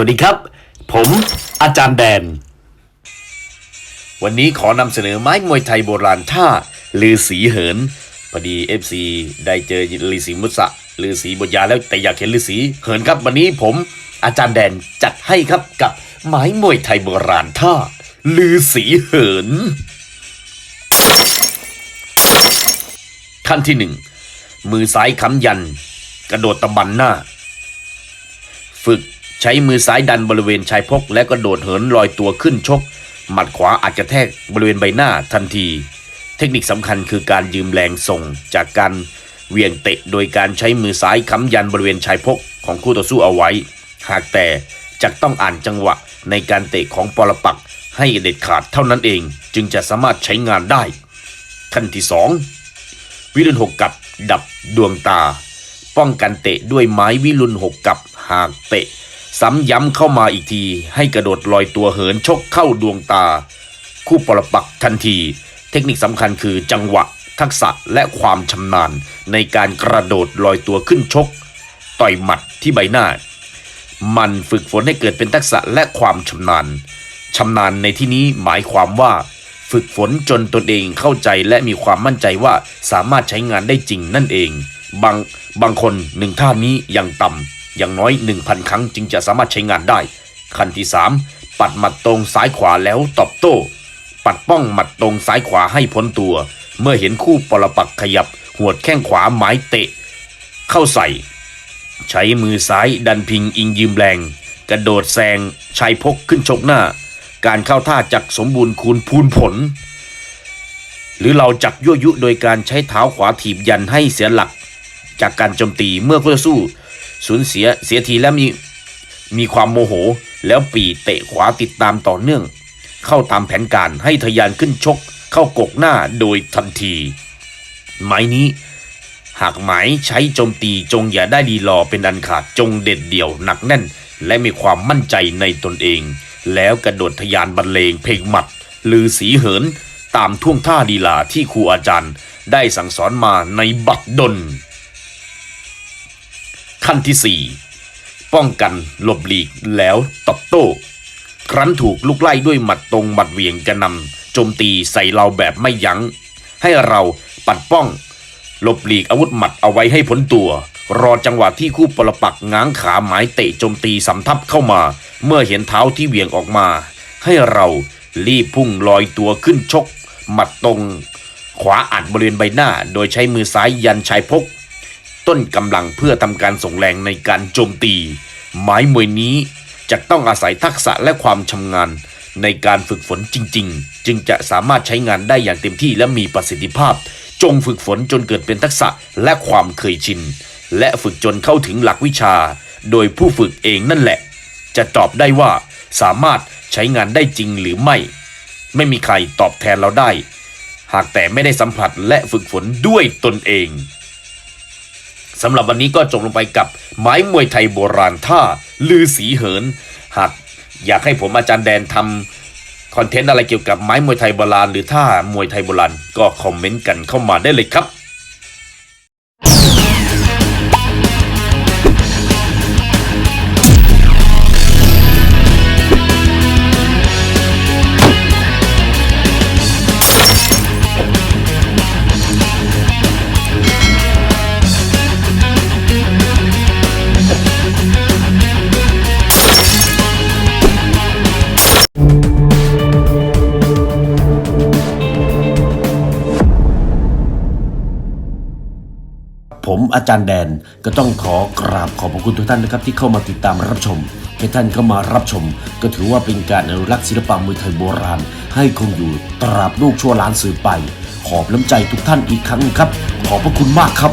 วัสดีครับ ผมอาจารย์แดน วันนี้ขอนำเสนอไม้มวยไทยโบราณท่าลือสีเหินพอดี FC ได้เจอลือสีมุสะลือสีบทยาแล้วแต่อยากเห็นลือสีเหินครับวันนี้ผมอาจารย์แดนจัดให้ครับกับไม้มวยไทยโบราณท่าลือสีเหิน ขั้นที่หนึ่งมือซ้ายค้ำยัน กระโดดตะบันหน้า ฝึก ช้มือซ้ายดันบริเวณชายพก และกระโดดเหินลอยตัวขึ้นชก หมัดขวาอาจจะแทกบริเวณใบหน้าทันที เทคนิคสำคัญคือการยืมแรงส่ง จากการเวียงเตะโดยการใช้มือซ้ายค้ำยันบริเวณชายพกของคู่ต่อสู้เอาไว้ หากแต่จะต้องอ่านจังหวะในการเตะของปรปักให้เด็ดขาดเท่านั้นเอง จึงจะสามารถใช้งานได้ ขั้นที่สองวิรุณหกกับดับดวงตา ป้องกันเตะด้วยไม้วิรุณหกกับหากเตะ ซ้ำย้ำเข้ามาอีกที ให้กระโดดลอยตัวเหินชกเข้าดวงตา คู่ปรปักทันที เทคนิคสำคัญคือจังหวะ ทักษะและความชำนาญ ในการกระโดดลอยตัวขึ้นชก ต่อยหมัดที่ใบหน้า มันฝึกฝนให้เกิดเป็นทักษะและความชำนาญชำนาญในที่นี้หมายความว่า ฝึกฝนจนตนเองเข้าใจและมีความมั่นใจว่าสามารถใช้งานได้จริงนั่นเอง บางบางคนหนึ่งท่านี้ยังต่ำ อย่างน้อย 1,000 ครั้งจึงจะสามารถใช้งานได้ ขั้นที่ 3 ปัดหมัดตรงซ้ายขวาแล้วตอบโต้ ปัดป้องหมัดตรงซ้ายขวาให้พ้นตัว เมื่อเห็นคู่ปรปักขยับหวดแข้งขวาหมายเตะ เข้าใส่ ใช้มือซ้ายดันพิงอิงยืมแรง กระโดดแซงชายพกขึ้นชกหน้า การเข้าท่าจักสมบูรณ์คูณพูนผล หรือเราจักยั่วยุโดยการใช้เท้าขวาถีบยันให้เสียหลัก จากการโจมตีเมื่อคู่ต่อสู้ สูญเสียเสียทีและมีมีความโมโห แล้วปีเตะขวาติดตามต่อเนื่อง เข้าตามแผนการให้ทะยานขึ้นชก เข้ากกหน้าโดยทันที ไม้นี้ หากหมายใช้โจมตีจงอย่าได้ดีรอเป็นอันขาดจงเด็ดเดี่ยวหนักแน่น และมีความมั่นใจในตนเอง แล้วกระโดดทะยานบรรเลงเพลงหมัดลือสีเหินตามท่วงท่าดีลาที่ครูอาจารย์ได้สั่งสอนมาในบัดดล ขั้นที่ 4 ป้องกันหลบหลีกแล้วตอบโต้ ครั้นถูกลุกไล่ด้วยหมัดตรงหมัดเหวียงจะนำโจมตีใส่เราแบบไม่ยัง้ง ให้เราปัดป้อง หลบหลีกอาวุธหมัดเอาไว้ให้พ้นตัว รอจังหวะที่คู่ปรปักง้างขาหมายเตะโจมตีสำทับเข้ามา เมื่อเห็นเท้าที่เหวี่ยงออกมา ให้เรารีบพุ่งลอยตัวขึ้นชก หมัดตรง ขวาอัดบริเวณใบหน้า โดยใช้มือซ้ายยันชายพก ต้นกำลังเพื่อทำการส่งแรงในการโจมตี ไม้มวยนี้จะต้องอาศัยทักษะและความชำนาญในการฝึกฝนจริง ๆ จึงจะสามารถใช้งานได้อย่างเต็มที่และมีประสิทธิภาพ จงฝึกฝนจนเกิดเป็นทักษะและความเคยชิน และฝึกจนเข้าถึงหลักวิชา โดยผู้ฝึกเองนั่นแหละ จะตอบได้ว่าสามารถใช้งานได้จริงหรือไม่ ไม่มีใครตอบแทนเราได้ หากแต่ไม่ได้สัมผัสและฝึกฝนด้วยตนเอง สำหรับวันนี้ก็จบลงไปกับไม้มวยไทยโบราณท่าลือสีเหิน หากอยากให้ผมอาจารย์แดนทำคอนเทนต์อะไรเกี่ยวกับไม้มวยไทยโบราณหรือท่ามวยไทยโบราณก็คอมเมนต์กันเข้ามาได้เลยครับ ผมอาจารย์แดนก็ต้องขอกราบขอบพระคุณทุกท่านนะครับที่เข้ามาติดตามรับชมแค่ท่านเข้ามารับชม ก็ถือว่าเป็นการอนุรักษ์ศิลปะมวยไทยโบราณ ให้คงอยู่ตราบลูกชั่วล้านสืบไป ขอบน้ำใจทุกท่านอีกครั้งครับ ขอบพระคุณมากครับ